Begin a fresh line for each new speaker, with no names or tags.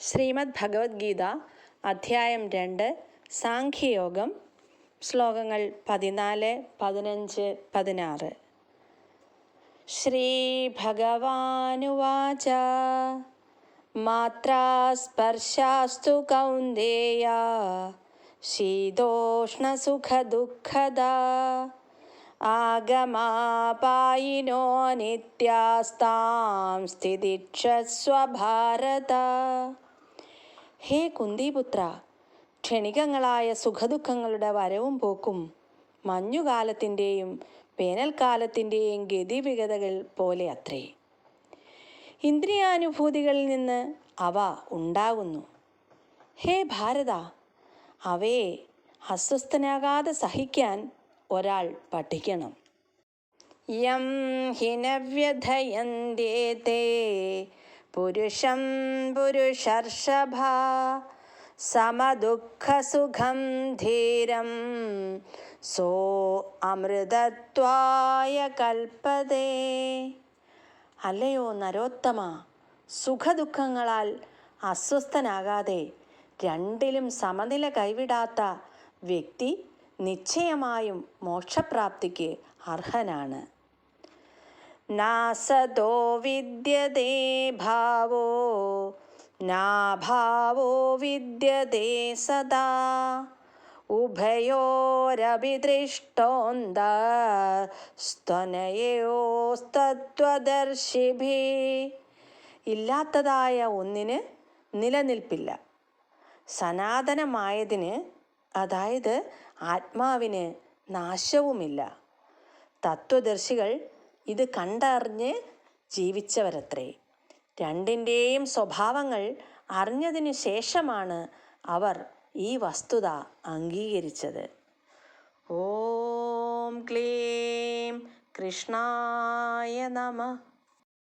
ശ്രീമദ് ഭഗവത്ഗീത അധ്യായം രണ്ട് സാഖ്യയോഗം ശ്ലോകങ്ങൾ പതിനാല് പതിനഞ്ച് പതിനാറ്. ശ്രീഭഗവാനുവാച മാത്രാ സ്പർശാസ്തു കൗന്ദേയ ശീതോഷ്ണസുഖദുഃഖദ ആഗമാപായിനോ നിത്യാസ്താം സ്ഥിതിക്ഷസ്വ ഭാരത ഹേ കുന്തിപുത്ര ക്ഷണികങ്ങളായ സുഖദുഃഖങ്ങളുടെ വരവും പോക്കും. മഞ്ഞുകാലത്തിന്റെയും വേനൽക്കാലത്തിന്റെയും ഗതിവിഗതകൾ പോലെ അത്രേ. ഇന്ദ്രിയാനുഭൂതികളിൽ നിന്ന് അവ ഉണ്ടാകുന്നു ഹേ ഭാരത അവയെ അസ്വസ്ഥനാകാതെ സഹിക്കാൻ ഒരാൾ പഠിക്കണം. യം ഹിനവ്യഥയന്തേതേ പുരുഷം പുരുഷർഷഭ സമദുഃഖസുഖം ധീരം സോ അമൃതത്വായ കൽപ്പതേ. അല്ലയോ നരോത്തമ സുഖദുഃഖങ്ങളാൽ അസ്വസ്ഥനാകാതെ രണ്ടിലും സമനില കൈവിടാത്ത വ്യക്തി നിശ്ചയമായും മോക്ഷപ്രാപ്തിക്ക് അർഹനാണ്. നാസതോ വിദ്യതേ ഭാവോ നാഭാവോ വിദ്യതേ സദാ. ഉഭയോരഭിദൃഷ്ടോന്ത സ്തനയോസ്തത്വദർശിഭി ഇല്ലാത്തതായ ഒന്നിന് നിലനിൽപ്പില്ല. സനാതനമായതിന് അതായത് ആത്മാവിന് നാശവുമില്ല. തത്വദർശികൾ ഇത് കണ്ടറിഞ്ഞ് ജീവിച്ചവരത്രേ. രണ്ടിന്റെയും സ്വഭാവങ്ങൾ അറിഞ്ഞതിനു ശേഷമാണ് അവർ ഈ വസ്തുത അംഗീകരിച്ചത്. ഓം ക്ലീം കൃഷ്ണായ നമ.